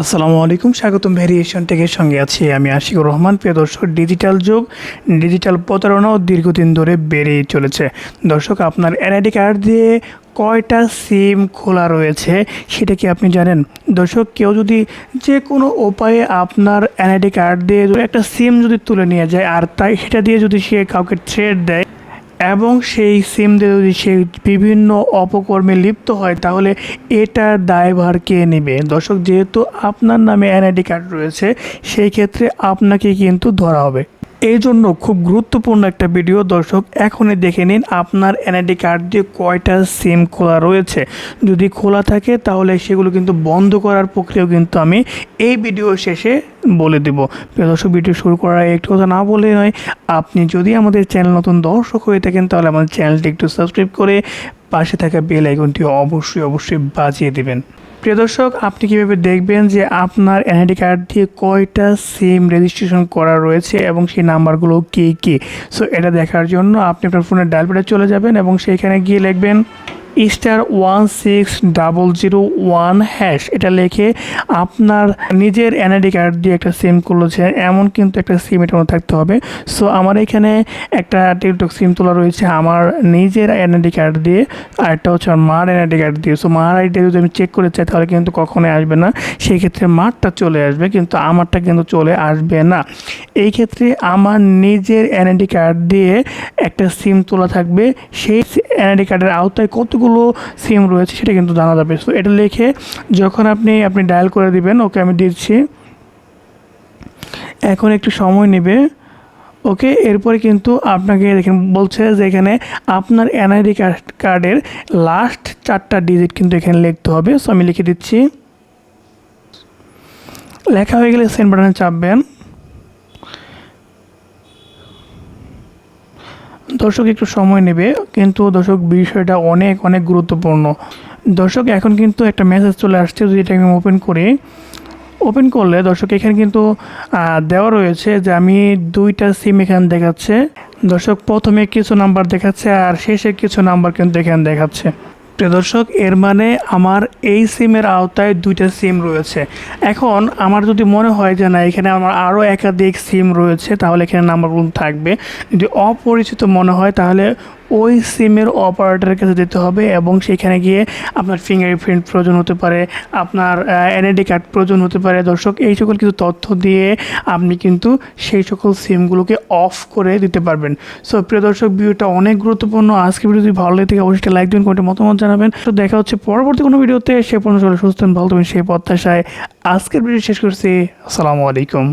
আসসালামু আলাইকুম, স্বাগতম ভ্যারিয়েশন টেকের সঙ্গে আছি আমি আশিকুর রহমান। প্রিয় দর্শক ডিজিটাল যুগ ডিজিটাল প্রতারণাও দীর্ঘদিন ধরে বেড়েই চলেছে। দর্শক, আপনার এনআইডি কার্ড দিয়ে কয়টা সিম খোলা রয়েছে সেটা কি আপনি জানেন? দর্শক, কেউ যদি যে কোনো উপায়ে আপনার এনআইডি কার্ড দিয়ে একটা সিম যদি তুলে নিয়ে যায় আর তাই সেটা দিয়ে যদি সে কাউকে থ্রেড দেয় এবং সেই সিম দিয়ে যদি সে বিভিন্ন অপকর্মে লিপ্ত হয়, তাহলে এটার দায়ভার কে নেবে? দর্শক, যেহেতু আপনার নামে এনআইডি কার্ড রয়েছে, সেই ক্ষেত্রে আপনাকে কিন্তু ধরা হবে। এই জন্য খুব গুরুত্বপূর্ণ একটা ভিডিও দর্শক, এখনই দেখে নিন আপনার এনআইডি কার্ড দিয়ে কয়টা সিম খোলা রয়েছে। যদি খোলা থাকে, তাহলে সেগুলো কিন্তু বন্ধ করার প্রক্রিয়াও কিন্তু আমি এই ভিডিও শেষে বলে দেব। প্রিয় দর্শক ভিডিও শুরু করার একটু কথা না বলে নয়, আপনি যদি আমাদের চ্যানেল নতুন দর্শক হয়ে থাকেন, তাহলে আমাদের চ্যানেলটি একটু সাবস্ক্রাইব করে পাশে থাকা বেল আইকনটি অবশ্যই অবশ্যই বাজিয়ে দেবেন। প্রিয় দর্শক, আপনি কীভাবে দেখবেন যে আপনার এনআইডি কার্ড দিয়ে কয়টা সিম রেজিস্ট্রেশন করা রয়েছে এবং সেই নাম্বারগুলো কী কী? সো এটা দেখার জন্য আপনি আপনার ফোনের ডায়াল চলে যাবেন এবং সেইখানে গিয়ে লিখবেন star one six double zero one hash এটা লিখে আপনার নিজের এনআইডি কার্ড দিয়ে একটা সিম খুলেছে এমন কিন্তু একটা সিম মধ্যে থাকতে হবে। সো আমার এখানে একটা টিকটক সিম তোলা রয়েছে আমার নিজের এনআইডি কার্ড দিয়ে আর একটা হচ্ছে আমার মার এনআইডি কার্ড দিয়ে। সো মার আইডি যদি আমি চেক করে চাই তাহলে কিন্তু কখনোই আসবে না। সেই ক্ষেত্রে মারটা চলে আসবে কিন্তু আমারটা কিন্তু চলে আসবে না। এই ক্ষেত্রে আমার নিজের এনআইডি কার্ড দিয়ে একটা সিম তোলা থাকবে। সেই এনআইডি কার্ডের আওতায় কতগুলো সিম রয়েছে সেটা কিন্তু জানা যাবে। সো এটা লিখে যখন আপনি আপনি ডায়াল করে দিবেন ওকে আমি দিচ্ছি। এখন একটু সময় নেবে। ওকে এরপরে কিন্তু আপনাকে দেখেন, বলছে যে এখানে আপনার এনআইডি কার্ডের লাস্ট চারটা ডিজিট কিন্তু এখানে লিখতে হবে। সো আমি লিখে দিচ্ছি। লেখা হয়ে গেলে সেন্ড বাটনে চাপবেন। দর্শক একটু সময় নেবে, কিন্তু দর্শক বিষয়টা অনেক অনেক গুরুত্বপূর্ণ। দর্শক, এখন কিন্তু একটা মেসেজ চলে আসছে, যদি এটা আমি ওপেন করি। ওপেন করলে দর্শক, এখানে কিন্তু দেওয়া রয়েছে যে আমি দুইটা সিম এখানে দেখাচ্ছে। দর্শক, প্রথমে কিছু নাম্বার দেখাচ্ছে আর শেষে কিছু নাম্বার কিন্তু এখানে দেখাচ্ছে। প্রিয় দর্শক, এর মানে আমার এই সিমের আওতায় দুইটা সিম রয়েছে। এখন আমার যদি মনে হয় যে না, এখানে আমার আরও একাধিক সিম রয়েছে, তাহলে এখানে নাম্বারগুলো থাকবে। যদি অপরিচিত মনে হয়, তাহলে ওই সিমের অপারেটরের কাছে যেতে হবে এবং সেখানে গিয়ে আপনার ফিঙ্গারপ্রিন্ট প্রয়োজন হতে পারে, আপনার এনআইডি কার্ড প্রয়োজন হতে পারে। দর্শক, এই সকল কিছু তথ্য দিয়ে আপনি কিন্তু সেই সকল সিমগুলোকে অফ করে দিতে পারবেন। সো প্রিয় দর্শক, ভিডিওটা অনেক গুরুত্বপূর্ণ। আজকে ভিডিও যদি ভালো লাগে থাকে, অবশ্যই লাইক দিন কোনটা মতামত জানাবেন। তো দেখা হচ্ছে পরবর্তী কোনো ভিডিওতে। সে পর্যন্ত সুস্থ ভালো থাকবেন সেই প্রত্যাশায় আজকের ভিডিও শেষ করছি। আসসালামু আলাইকুম।